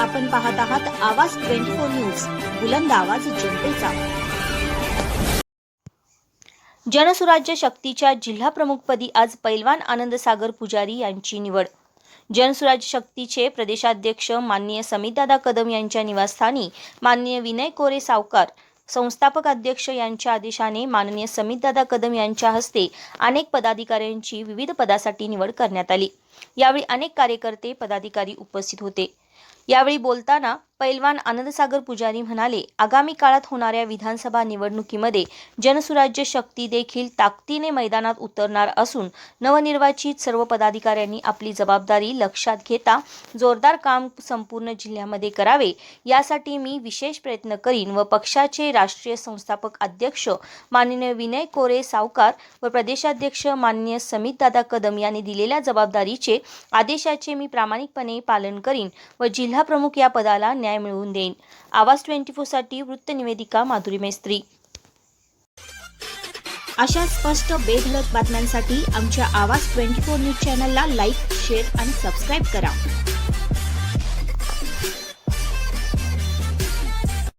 आपण पाहत आहात आवाज ट्वेंटी फोर न्यूज बुलंद आवाज जनतेचा. जनसुराज्य शक्तीच्या जिल्हा प्रमुखपदी आज पैलवान आनंदसागर पुजारी यांची निवड. जनसुराज्य शक्तीचे प्रदेशाध्यक्ष माननीय समितदादा कदम यांच्या निवासस्थानी माननीय विनय कोरे सावकार संस्थापक अध्यक्ष यांच्या आदेशाने माननीय समितदादा कदम यांच्या हस्ते अनेक पदाधिकाऱ्यांची विविध पदासाठी निवड करण्यात आली. यावेळी अनेक कार्यकर्ते पदाधिकारी उपस्थित होते. यावेळी बोलताना पैलवान आनंदसागर पुजारी म्हणाले आगामी काळात होणाऱ्या विधानसभा निवडणुकीमध्ये जनसुराज्य शक्ती देखील ताकदीने मैदानात उतरणार असून नवनिर्वाचित सर्व पदाधिकाऱ्यांनी आपली जबाबदारी लक्षात घेता जोरदार काम संपूर्ण जिल्ह्यामध्ये करावे. यासाठी मी विशेष प्रयत्न करीन व पक्षाचे राष्ट्रीय संस्थापक अध्यक्ष माननीय विनय कोरे सावकार व प्रदेशाध्यक्ष माननीय समितदादा कदम यांनी दिलेल्या जबाबदारीचे आदेशाचे मी प्रामाणिकपणे पालन करीन व जिल्हा प्रमुख या पदाला न्याय मिळवून देईन. आवाज ट्वेंटी फोरसाठी वृत्तनिवेदिका माधुरी मेस्त्री. अशा स्पष्ट बेधडक बातम्यांसाठी आमच्या आवाज ट्वेंटी फोर न्यूज चॅनलला लाईक शेअर आणि सबस्क्राईब करा.